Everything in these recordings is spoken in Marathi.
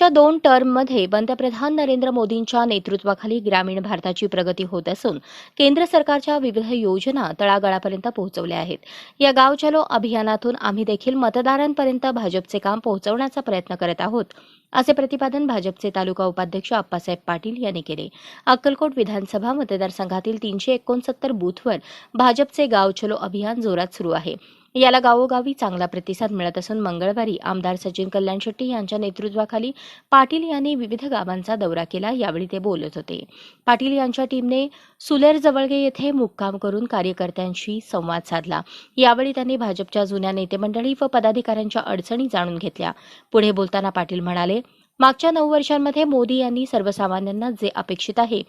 मागच्या दोन टर्ममध्ये पंतप्रधान नरेंद्र मोदींच्या नेतृत्वाखाली ग्रामीण भारताची प्रगती होत असून केंद्र सरकारच्या विविध योजना तळागाळापर्यंत पोहोचवल्या आहेत. या गाव चलो अभियानातून आम्ही देखील मतदारांपर्यंत भाजपचे काम पोहोचवण्याचा प्रयत्न करत आहोत असे प्रतिपादन भाजपचे तालुका उपाध्यक्ष अप्पासाहेब पाटील यांनी केले. अक्कलकोट विधानसभा मतदारसंघातील तीनशे एकोणसत्तर बूथवर भाजपचे गाव चलो अभियान जोरात सुरू आहे. याला गावोगावी चांगला प्रतिसाद मिळत असून मंगळवारी आमदार सचिन कल्याण शेट्टी यांच्या नेतृत्वाखाली पाटील यांनी विविध गावांचा दौरा केला यावेळी ते बोलत होते. पाटील यांच्या टीमने सुलेर जवळगे येथे मुक्काम करून कार्यकर्त्यांशी संवाद साधला. यावेळी त्यांनी भाजपच्या जुन्या नेतेमंडळी व पदाधिकाऱ्यांच्या अडचणी जाणून घेतल्या. पुढे बोलताना पाटील म्हणाले मागच्या नऊ वर्षांमध्ये मोदी यांनी सर्वसामान्यांना जे अपेक्षित आहे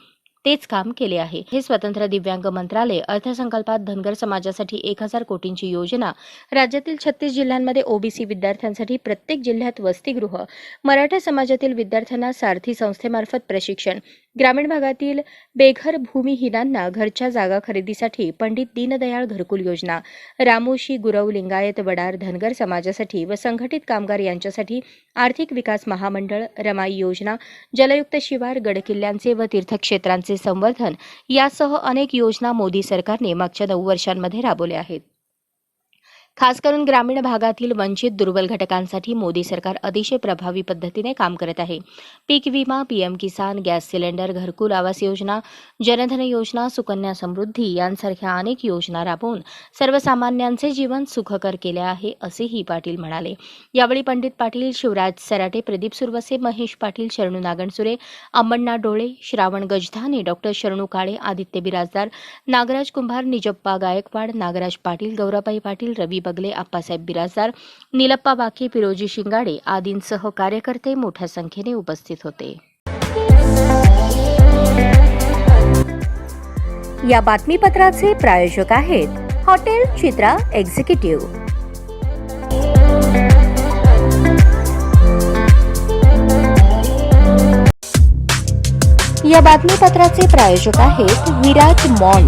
तेच काम केले आहे. हे स्वतंत्र दिव्यांग मंत्रालय अर्थसंकल्पात धनगर समाजासाठी एक हजार कोटींची योजना राज्यातील छत्तीस जिल्ह्यांमध्ये ओबीसी विद्यार्थ्यांसाठी प्रत्येक जिल्ह्यात वसतिगृह मराठा समाजातील विद्यार्थ्यांना सारथी संस्थेमार्फत प्रशिक्षण ग्रामीण भागातील बेघर भूमिहीनांना घरच्या जागा खरेदीसाठी पंडित दीनदयाळ घरकुल योजना. रामोशी गुरव लिंगायत वडार धनगर समाजासाठी व संघटित कामगार यांच्यासाठी आर्थिक विकास महामंडळ रमाई योजना जलयुक्त शिवार गडकिल्ल्यांचे व तीर्थक्षेत्रांचे संवर्धन यासह अनेक योजना मोदी सरकारने मागच्या नऊ वर्षांमध्ये राबवल्या आहेत. खास करून ग्रामीण भागातील वंचित दुर्बल घटकांसाठी मोदी सरकार अतिशय प्रभावी पद्धतीने काम करत आहे. पीक विमा पीएम किसान गॅस सिलेंडर घरकुल आवास योजना जनधन योजना सुकन्या समृद्धी यांसारख्या अनेक योजना राबवून सर्वसामान्यांचे जीवन सुखकर केले आहे असेही पाटील म्हणाले. यावेळी पंडित पाटील शिवराज सराटे प्रदीप सुरवसे महेश पाटील शरणू नागणसुरे अम्मण्णा डोळे श्रावण गजधाने डॉक्टर शरणू काळे आदित्य बिराजदार नागराज कुंभार निजप्पा गायकवाड नागराज पाटील गौराबाई पाटील रवी बगले आप्पासाहेब बिराजदार निलप्पा बाकी फिरोजी शिंगाडे आदींसह कार्यकर्ते मोठ्या संख्येने उपस्थित होते. या बातमीपत्राचे प्रायोजक आहेत हॉटेल चित्रा एक्झिक्युटिव्ह. या बातमीपत्राचे प्रायोजक आहेत विराट मॉल.